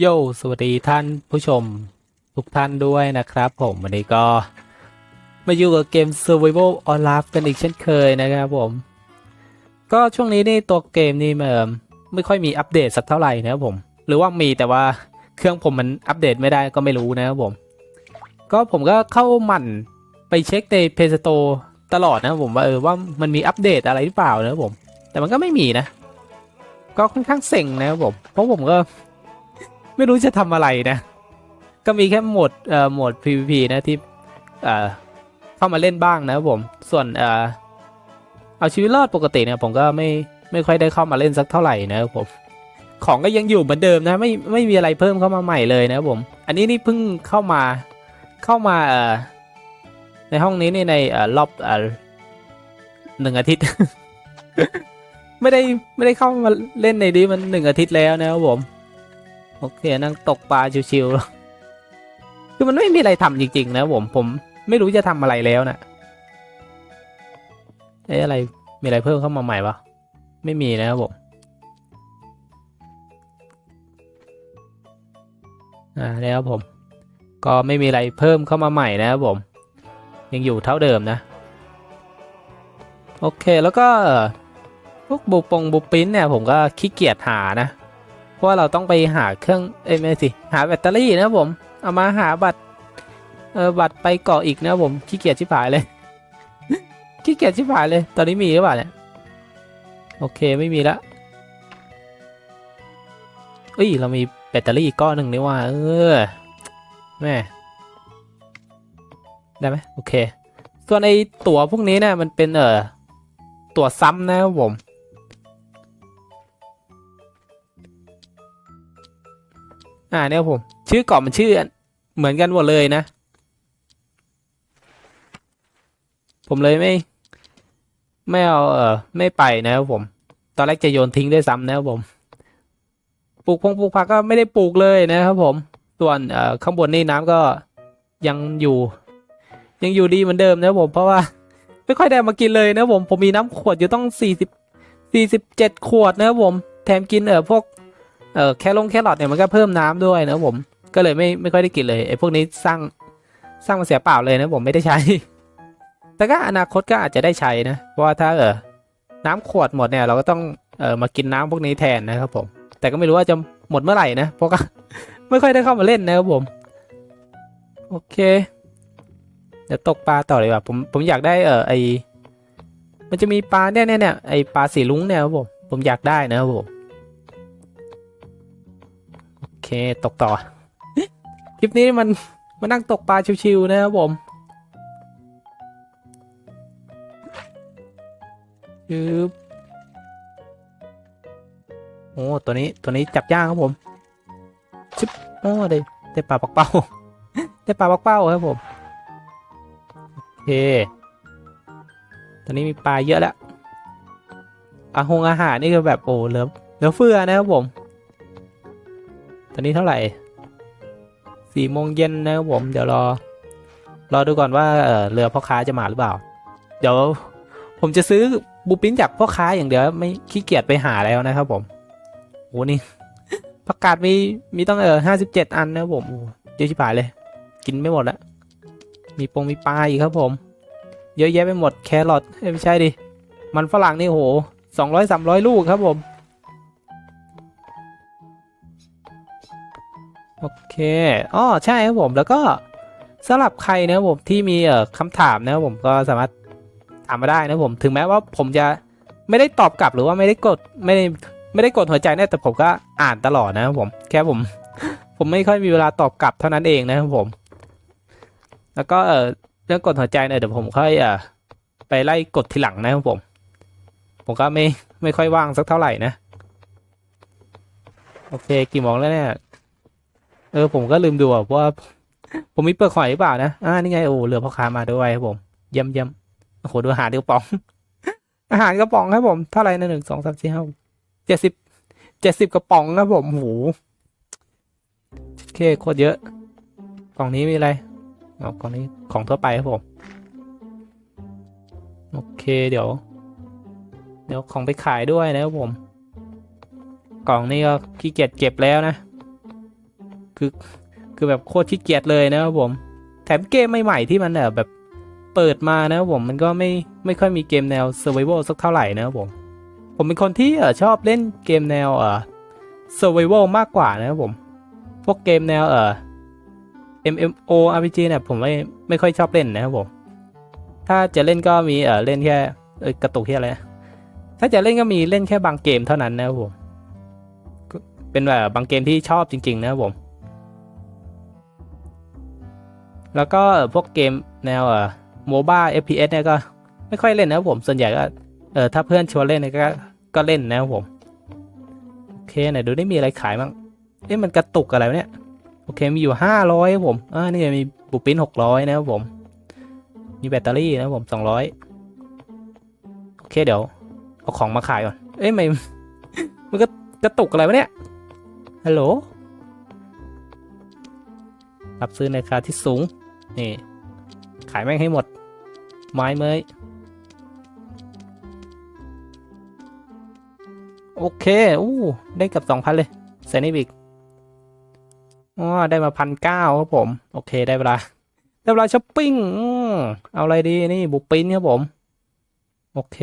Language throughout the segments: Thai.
โยสวัสดีท่านผู้ชมทุกท่านด้วยนะครับ ผมวันนี้ก็มาอยู่กับเกม Survival on Life กันอีกเช่นเคยนะครับผม ก็ช่วงนี้นี่ตัวเกมนี่เออไม่ค่อยมีอัปเดตสักเท่าไหร่นะครับผม หรือว่ามีแต่ว่าเครื่องผมมันอัปเดตไม่ได้ก็ไม่รู้นะครับผม ก็ผมก็เข้าหมั่นไปเช็คใน Play Store ตลอดนะครับผมว่าเออว่ามันมีอัปเดตอะไรหรือเปล่านะครับผม แต่มันก็ไม่มีนะ ก็ค่อนข้างเซ็งนะครับผมเพราะผมก็ ไม่รู้จะทำอะไรนะ ก็มีแค่โหมดเอ่อโหมด PVP นะที่เอ่อเข้ามาเล่นบ้างนะครับผม ส่วนเอ่อเอาชีวิตรอดปกติเนี่ยผมก็ไม่ไม่ค่อยได้เข้ามาเล่นสักเท่าไหร่นะครับผมของก็ยังอยู่เหมือนเดิมนะไม่ไม่มีอะไรเพิ่มเข้ามาใหม่เลยนะครับผม อันนี้นี่เพิ่งเข้ามาเข้ามาเอ่อในห้องนี้นี่ในเอ่อรอบเอ่อหนึ่งอาทิตย์ ไม่ได้ไม่ได้เข้ามาเล่นในนี้มันหนึ่งอาทิตย์แล้วนะครับผม โอเคนั่งตกปลาชิวๆคือมันไม่มีอะไรทำจริง ๆ นะผมผมไม่รู้จะทำอะไรแล้วนะเอ๊ะอะไรมีอะไรเพิ่มเข้ามาใหม่ปะไม่มีนะครับผมอ่าแล้วผม ก็ไม่มีอะไรเพิ่มเข้ามาใหม่นะครับผม ยังอยู่เท่าเดิมนะ โอเคแล้วก็พวกบุปงบุปปิ้นเนี่ยผมก็ขี้เกียจหานะ เพราะเราต้องไปหาเครื่องเอ้ยไม่สิหาแบตเตอรี่นะผมเอามาหาบัตรเออบัตรไปเกาะอีกนะผมขี้เกียจชิบหายเลย ขี้เกียจชิบหายเลย ตอนนี้มีหรือเปล่าเนี่ยโอเคไม่มีละเอ้ยเรามีแบตเตอรี่ก้อนหนึ่งนี่ว่าเออแม่ได้ไหมโอเค ส่วนไอตั๋วพวกนี้เนี่ยมันเป็นเอ่อตั๋วซ้ำนะครับผม อ่าเนี่ยผม ชื่อเกาะมันชื่อ เหมือนกันหมดเลยนะ ผมเลยไม่ ไม่เอาเออไม่ไปนะครับผม ตอนแรกจะโยนทิ้งด้วยซ้ำนะครับผมปลูกพงปลูกผักก็ไม่ได้ปลูกเลยนะครับผมส่วนเอ่อข้างบนนี่น้ำก็ยังอยู่ ยังอยู่ดีเหมือนเดิมนะครับผมเพราะว่าไม่ค่อยได้มากินเลยนะครับผมผมมีน้ำขวดอยู่ต้องสี่สิบสี่สิบเจ็ดขวดนะครับผม แถมกินเออพวก เออแคลงแครอทเนี่ยมันก็เพิ่มน้ำด้วยนะผมก็เลยไม่ไม่ค่อยได้กินเลยไอ้พวกนี้สร้างสร้างมาเสียเปล่าเลยนะผมไม่ได้ใช้ แต่ก็อนาคตก็อาจจะได้ใช้นะ เพราะว่าถ้าเออน้ำขวดหมดเนี่ยเราก็ต้องเออมากินน้ำพวกนี้แทนนะครับผม แต่ก็ไม่รู้ว่าจะหมดเมื่อไหร่นะ เพราะก็ไม่ค่อยได้เข้ามาเล่นนะครับผม โอเค เดี๋ยวตกปลาต่อเลยว่ะผมผมอยากได้เออไอมันจะมีปลาเนี่ยเนี่ยเนี่ยไอปลาสีลุ้งเนี่ยครับผมผมอยากได้นะครับผม เค ตกต่อ คลิปนี้มันมานั่งตกปลาชิวๆนะครับผมชืบโอ้ ตัวนี้ตัวนี้จับย่างครับผมชิบโอ้ได้ได้ปลาปักเป้า ได้ปลาปักเป้าครับผมโอเคตอนนี้มีปลาเยอะแล้วอาหงอาหารนี่ก็แบบโอ้เหลือเหลือเฟือนะครับผม ตอนนี้เท่าไหร่สี่โมงเย็นนะครับผมเดี๋ยวรอ รอดูก่อนว่าเออเรือพ่อค้าจะมาหรือเปล่า เดี๋ยวผมจะซื้อบูปิ้นจากพ่อค้าอย่างเดียวไม่ขี้เกียจไปหาแล้วนะครับผมโอ้นี่ประกาศมีมีต้องเออห้าสิบเจ็ดอันนะครับผมโอ้เยอะชิบหายเลย กินไม่หมดละมีปงมีปลาอีกครับผม เยอะแยะไปหมดแครอทไม่ใช่ดิมันฝรั่งนี่โหสองร้อยสามร้อยลูกครับผม โอเคอ๋อใช่ครับผมแล้วก็สำหรับใครนะครับผมที่มีเอ่อคำถามนะครับผมก็สามารถถามมาได้นะครับผมถึงแม้ว่าผมจะไม่ได้ตอบกลับหรือว่าไม่ได้กดไม่ได้ไม่ได้กดหัวใจนะแต่ผมก็อ่านตลอดนะครับผม แค่ผม ผมไม่ค่อยมีเวลาตอบกลับเท่านั้นเองนะครับผม แล้วก็เออเรื่องกดหัวใจเนี่ยเดี๋ยวผมค่อยเอ่อไปไล่กดทีหลังนะครับผม ผมก็ไม่ไม่ค่อยว่างสักเท่าไหร่นะ โอเค กี่โมงแล้วเนี่ย ออผมก็ลืมดูว่า ผมมีเปลือกหอยหรือเปล่านะอ่านี่ไงโอ้เรือพ่อค้ามาด้วยครับผมเยี่ยมเยี่ยมโอ้โหดูอาหารกระป๋อง อาหารกระป๋องครับผมเท่าไหร่นะหนึ่งสองสามสี่ห้าเจ็ดสิบเจ็ดสิบกระป๋องครับผมโหโอเคโคตรเยอะ กล่องนี้มีอะไรอ๋อกล่องนี้ของทั่วไปครับผม โอเคเดี๋ยว เดี๋ยวของไปขายด้วยนะครับผม กล่องนี้ก็ขี้เกียจเก็บแล้วนะ คือคือแบบโคตรขี้เกียจเลยนะครับผม แถมเกมใหม่ๆที่มันเออแบบเปิดมานะครับผมมันก็ไม่ไม่ค่อยมีเกมแนว survival สักเท่าไหร่นะครับผม ผมเป็นคนที่เออชอบเล่นเกมแนวเออ survival มากกว่านะครับผม พวกเกมแนวเออ MMO RPG เนี่ยผมไม่ไม่ค่อยชอบเล่นนะครับผม ถ้าจะเล่นก็มีเออเล่นแค่เออกระตุกแค่อะไรถ้าจะเล่นก็มีเล่นแค่บางเกมเท่านั้นนะครับผมก็เป็นแบบบางเกมที่ชอบจริง ๆ นะครับผม แล้วก็พวกเกมแนวเอ่อโมบ้า FPS เนี่ยก็ไม่ค่อยเล่นนะครับผม ส่วนใหญ่ก็เออถ้าเพื่อนชวนเล่นเนี่ยก็ก็เล่นนะครับผม โอเคไหนดูได้มีอะไรขายบ้างเอ๊ะมันกระตุกอะไรเนี่ย โอเคมีอยู่ห้าร้อยครับผมอ่านี่มีบุปปินหกร้อยนะครับผม มีแบตเตอรี่นะครับผมสองร้อยโอเคเดี๋ยว เอาของมาขายก่อน เอ้ยไม่มันก็กระตุกอะไรวะเนี่ย ฮัลโหล รับซื้อในราคาที่สูง นี่ ขายแม่งให้หมด ไม้เมยโอเคอู้ได้เกับสองพันเลยเซนิบิกอ๋อได้มาพันเก้าครับผม โอเคได้เวลา ได้เวลาช้อปปิ้งอืมเอาอะไรดีนี่บุปปินครับผม โอเค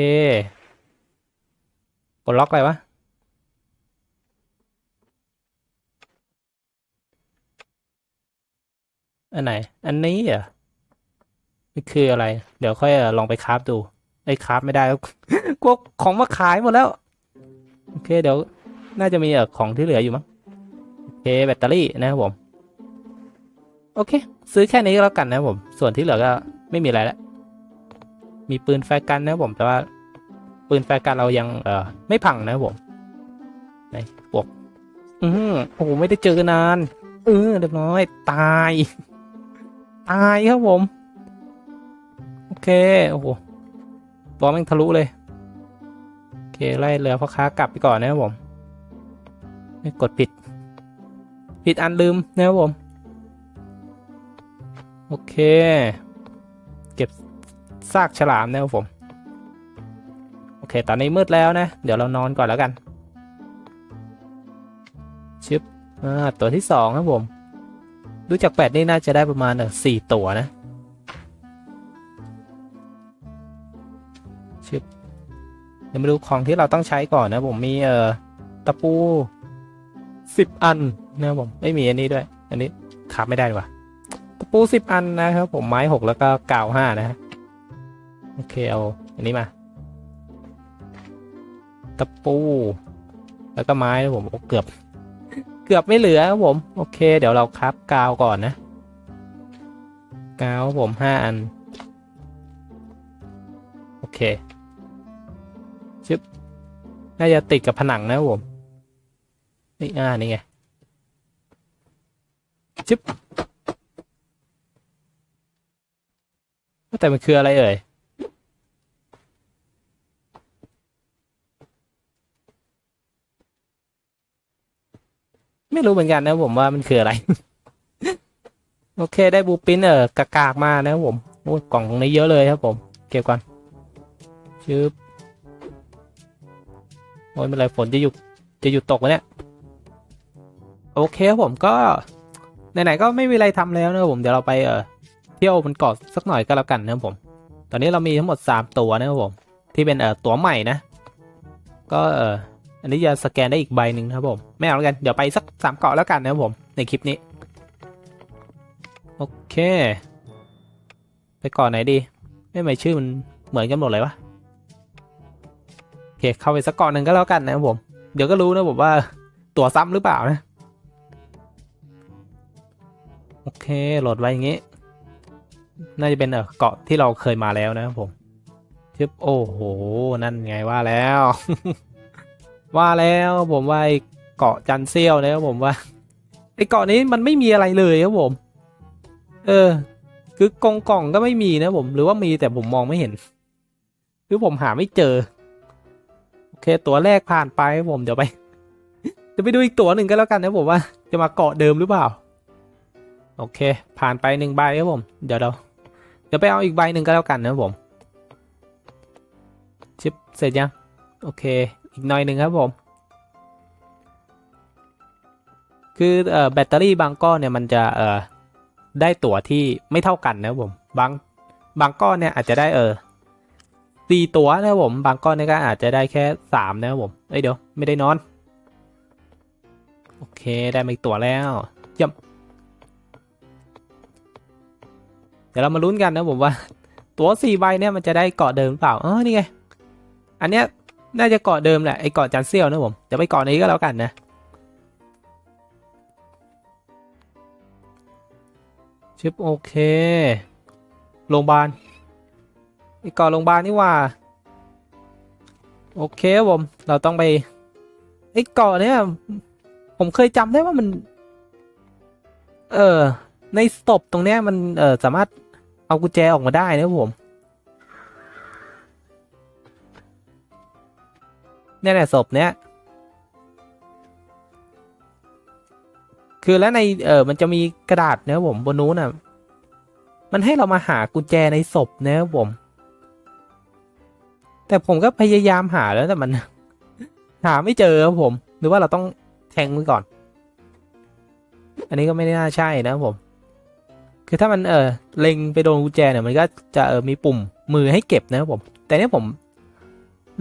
กดล็อกอะไรวะ อันไหน อันนี้อะนี่คืออะไร เดี๋ยวค่อยลองไปคราฟดูไอ้คราฟไม่ได้แล้วกลัวของมาขายหมดแล้ว โอเคเดี๋ยว น่าจะมีของที่เหลืออยู่มั้งโอเคแบตเตอรี่นะครับผม โอเค ซื้อแค่นี้ก็แล้วกันนะผม ส่วนที่เหลือก็ไม่มีอะไรแล้ว มีปืนแฟร์กันนะผม แต่ว่า ปืนแฟร์กันเรายังเอ่อไม่พังนะผมไหนบวกอือโอ้โหไม่ได้เจอกันนานเออเรียบร้อยตาย ตายครับผม โอเค โอ้โหตัวแม่งทะลุเลย โอเค ไล่เรือพ่อค้ากลับไปก่อนนะครับผม ไม่กดผิด ผิดอันลืมนะครับผม โอเค เก็บซากฉลามนะครับผม โอเค ตอนนี้มืดแล้วนะ เดี๋ยวเรานอนก่อนแล้วกัน ชิป อ่า ตัวที่สองครับผม ดูจากแปดนี่น่าจะได้ประมาณสี่ตัวนะชิปเดี๋ยวมาดูของที่เราต้องใช้ก่อนนะผมมีเอ่อตะปูสิบอันนะผมไม่มีอันนี้ด้วย อันนี้ขาดไม่ได้ดีกว่าตะปูสิบอันนะครับผมไม้หกแล้วก็กาวห้านะฮะโอเคเอาอันนี้มาตะปู แล้วก็ไม้นะผมโอ้เกือบ กือบไม่เหลือครับผม โอเค เดี๋ยวเราคับกาวก่อนนะ กาวผมห้าอัน โอเคชึบน่าจะติดกับผนังนะผมนี่อ่านี่ไงชึบแต่มันคืออะไรเอ่ย ไม่รู้เหมือนกันนะผมว่ามันคืออะไร โอเคได้บูปินเออกากากมานะผมโอ้กล่องตรงนี้เยอะเลยครับผม เก็บก่อนชึบโอ้ยเมื่ไรฝนจะหยุดจะหยุดตกวะเนี่ย โอเคครับผมก็ไหนๆก็ไม่มีอะไรทำแล้วนะครับผมเดี๋ยวเราไปเออเที่ยวบนเกาะสักหน่อยก็แล้วกันนะครับผม ตอนนี้เรามีทั้งหมดสามตัวนะครับผม ที่เป็นเออตัวใหม่นะ ก็เออ อันนี้จะสแกนได้อีกใบหนึ่งนะครับผมไม่เอาแล้วกันเดี๋ยวไปสักสามเกาะแล้วกันนะครับผมในคลิปนี้ โอเค ไปเกาะไหนดี ไม่ไม่ชื่อมันเหมือนกันหมดเลยวะโอเคเข้าไปสักเกาะหนึ่งก็แล้วกันนะครับผม เดี๋ยวก็รู้นะผมว่าตั๋วซ้ำหรือเปล่านะโอเคโหลดไว้อย่างงี้ น่าจะเป็นเออเกาะที่เราเคยมาแล้วนะครับผมชึบโอ้โห นั่นไงว่าแล้ว ว่าแล้วผมว่าไอ้เกาะจันเซียวนะครับผมว่าไอ้เกาะนี้มันไม่มีอะไรเลยครับผม เออ คือกองกล่องก็ไม่มีนะผม หรือว่ามีแต่ผมมองไม่เห็น คือผมหาไม่เจอ โอเค ตัวแรกผ่านไปผมเดี๋ยวไปเดี๋ยวไปดูอีกตัวหนึ่งก็แล้วกันนะผมว่า จะมาเกาะเดิมหรือเปล่า โอเค ผ่านไปหนึ่งใบครับผม เดี๋ยวเราเดี๋ยวไปเอาอีกใบหนึ่งก็แล้วกันนะผมชิปเสร็จยังโอเค อีกหน่อยหนึ่งครับผม คือเอ่อแบตเตอรี่บางก้อนเนี่ยมันจะเอ่อได้ตั๋วที่ไม่เท่ากันนะครับผม บางบางก้อนเนี่ยอาจจะได้เออสี่ตั๋วนะครับผม บางก้อนเนี่ยก็อาจจะได้แค่สามนะครับผม เอ้ยเดี๋ยวไม่ได้นอน โอเคได้มาอีกตั๋วแล้วเยี่ยมเดี๋ยวเรามาลุ้นกันนะผมว่า ตั๋วสี่ใบเนี่ยมันจะได้เกาะเดิมหรือเปล่าอ๋อนี่ไง อันเนี้ย น่าจะเกาะเดิมแหละไอ้เกาะจันเซียวนะผมจะไปเกาะนี้ก็แล้วกันนะชิปโอเคโรงพยาบาลไอ้เกาะโรงพยาบาลนี่ว่า โอเคผมเราต้องไปไอ้เกาะเนี่ยผมเคยจำได้ว่ามัน เออในสตบตรงเนี้ยมันเออสามารถเอากุญแจออกมาได้นะผม เนี่ยแหละศพเนี้ยคือแล้วในเออมันจะมีกระดาษนะผมบนนู้นอะ มันให้เรามาหากุญแจในศพนะผม แต่ผมก็พยายามหาแล้วแต่มัน หาไม่เจอครับผม หรือว่าเราต้องแทงมือก่อน อันนี้ก็ไม่น่าใช่นะผม คือถ้ามันเออเล็งไปโดนกุญแจเนี่ยมันก็จะเออมีปุ่มมือให้เก็บนะครับผม แต่เนี้ยผม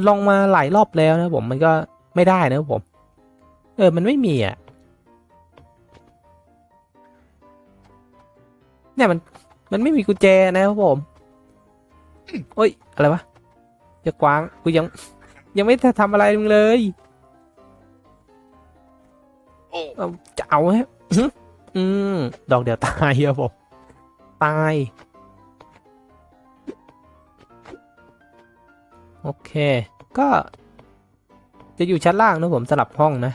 ลองมาหลายรอบแล้วนะผมมันก็ไม่ได้นะผม เออมันไม่มีอะเนี่ยมันมันไม่มีกุญแจนะครับผมโอ้ยอะไรวะจะกวางกูยัง ยังไม่ได้ทำอะไรมึงเลยโอ้เอาจะเอาฮะอื้ออืมดอกเดียวตายครับผมตาย โอเค ก็จะอยู่ชั้นล่างนะผมสลับห้องนะ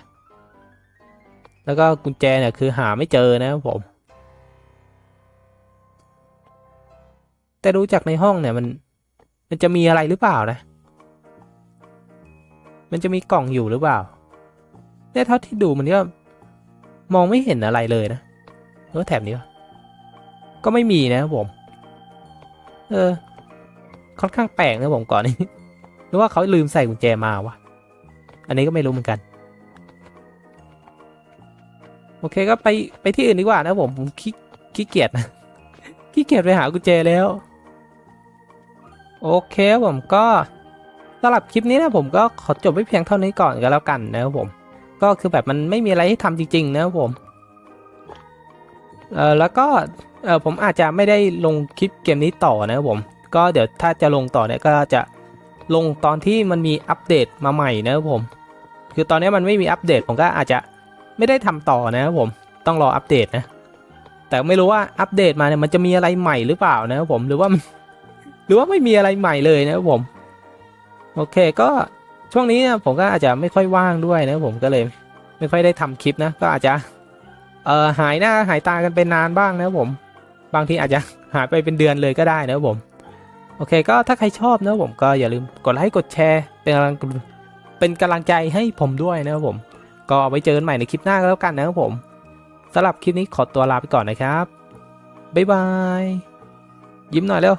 แล้วก็กุญแจเนี่ยคือหาไม่เจอนะครับผม แต่ดูจากในห้องเนี่ยมัน มันจะมีอะไรหรือเปล่านะ มันจะมีกล่องอยู่หรือเปล่าเนี่ยเท่าที่ดูมันก็มองไม่เห็นอะไรเลยนะหรือว่าแถบนี้ก็ไม่มีนะครับผม เออ ค่อนข้างแปลกนะผมก่อนนี้ หรือว่าเขาลืมใส่กุญแจมาวะ อันนี้ก็ไม่รู้เหมือนกัน โอเคก็ไปไปที่อื่นดีกว่านะผมผมขี้ขี้เกียจนะขี้เกียจไปหากุญแจแล้ว โอเคผมก็สำหรับคลิปนี้นะผมก็ขอจบไว้เพียงเท่านี้ก่อนก็แล้วกันนะครับผม ก็คือแบบมันไม่มีอะไรให้ทำจริง ๆ นะครับผมเออแล้วก็เออผมอาจจะไม่ได้ลงคลิปเกมนี้ต่อนะครับผม ก็เดี๋ยวถ้าจะลงต่อเนี่ยก็จะ ลงตอนที่มันมีอัปเดตมาใหม่นะครับผม คือตอนนี้มันไม่มีอัปเดตผมก็อาจจะไม่ได้ทำต่อนะครับผมต้องรออัปเดตนะ แต่ไม่รู้ว่าอัปเดตมาเนี่ยมันจะมีอะไรใหม่หรือเปล่านะครับผมหรือว่าหรือว่าไม่มีอะไรใหม่เลยนะครับผม โอเคก็ช่วงนี้ผมก็อาจจะไม่ค่อยว่างด้วยนะครับผมก็เลย ไม่ค่อยได้ทำคลิปนะ ก็อาจจะเออหายหน้าหายตากันไปนานบ้างนะครับผม บางทีอาจจะหายไปเป็นเดือนเลยก็ได้นะครับผม โอเคก็ถ้าใครชอบนะผมก็อย่าลืมกดไลค์กดแชร์ เป็นกำลังเป็นกำลังใจให้ผมด้วยนะครับผม ก็ไว้เจอกันใหม่ในคลิปหน้าก็แล้วกันนะครับผมสำหรับคลิปนี้ขอตัวลาไปก่อนนะครับบ๊ายบาย ยิ้มหน่อยเร็ว